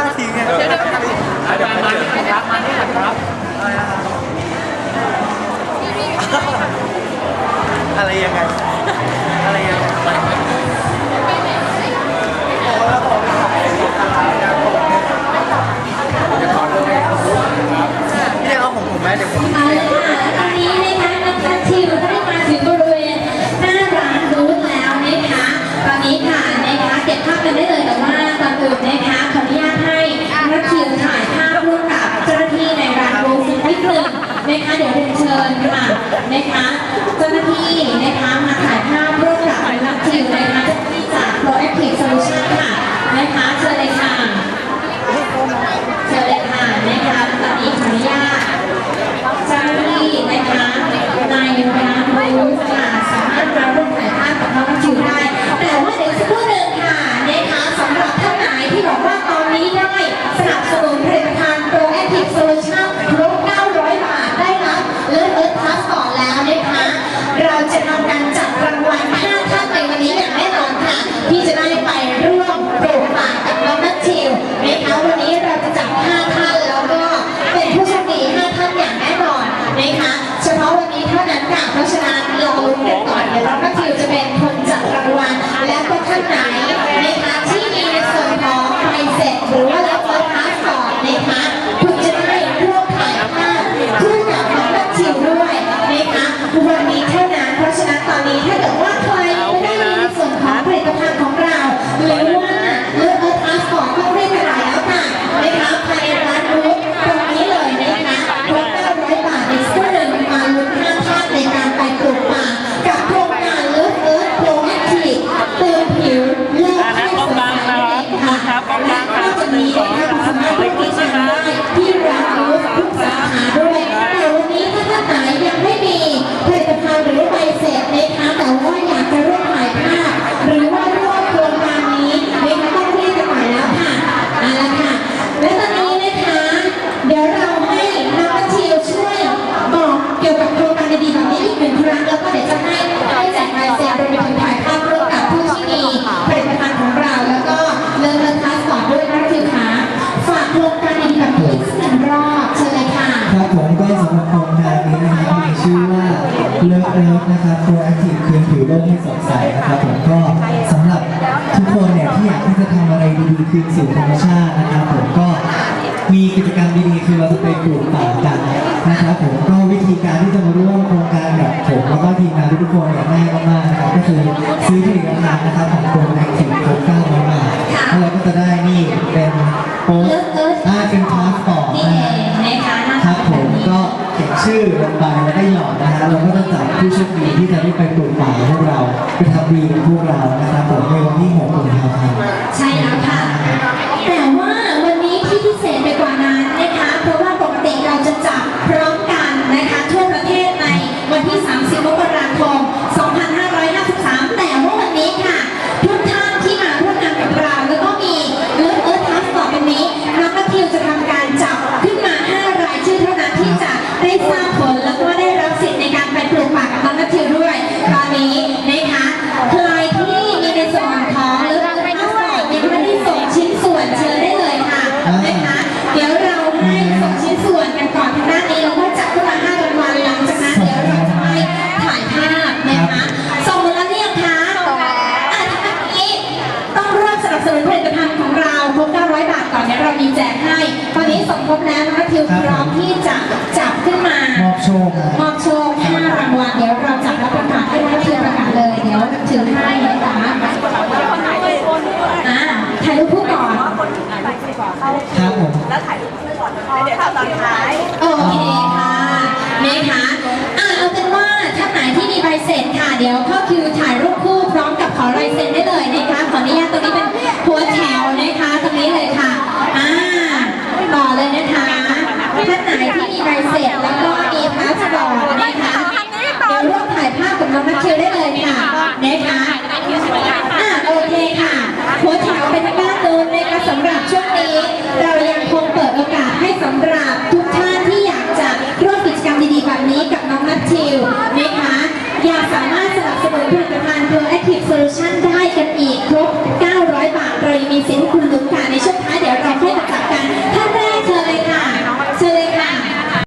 าทิ้งเดี๋ยวเอาจามาที่ไครับมาที่ครับอะไรยังไง นะคะเดี๋ยวเรียนเชิญค่ะนะคะเจ้าหน้าที่นะคะมาถ่ายภาพ เดี๋ยวเราก็ถืจะเป็นคนจัดรางวัลและก็ท่านไหน นครับกองกลางครับหนึ่งสองสามขอให้คุณนะครับที่เราสามสามด้วยวันนี้ถ้าท่านไหนยังไม่มีผลิตภัณฑ์หรือใบเสร็จนะคะแต่ว่าอยากจะ ผมก็สำหรับโครงการนี้นะครับมีชื่อว่าเลิฟเลิฟนะครับโปรแอคทีฟคืนผิวโลกให้สดใสนะครับผมก็สำหรับทุกคนเนี่ยที่อยากที่จะทำอะไรดีๆคืนสู่ธรรมชาตินะครับผมก็มีกิจกรรมดีๆคือเราจะไปปลูกป่ากันนะครับผมก็วิธีการที่จะมาร่วมโครงการแบบผมแล้วก็ทีมงานทุกคนเนี่ยง่ายมากๆนะครับก็คือซื้อผลิตภัณฑ์นะครับของโครงการ me มอบโชค5รางวัลเดี๋ยวเราจะรับประกาศให้นักเชียนประกาศเลย เดี๋ยวถือให้นะคะอ่าถ่ายรูปคู่ก่อนแล้วถ่ายรูปไม่ก่อนเดี๋ยวเข้าตอนท้ายโอเคค่ะนะคะอ่าเอาเป็นว่าท่านไหนที่มีใบเสร็จค่ะ เดี๋ยวเข้าคิวถ่ายรูป นะคะอ่าโอเคค่ะหัวเถาเป็นบ้านเดิมนะคะสำหรับช่วงนี้ เรายังคงเปิดโอกาสให้สำหรับทุกท่านที่อยากจะร่วมกิจกรรมดีๆแบบนี้กับน้องนัทชิลนะคะอยากสามารถสนับสนุนผลิตภัณฑ์ Pro Active Solution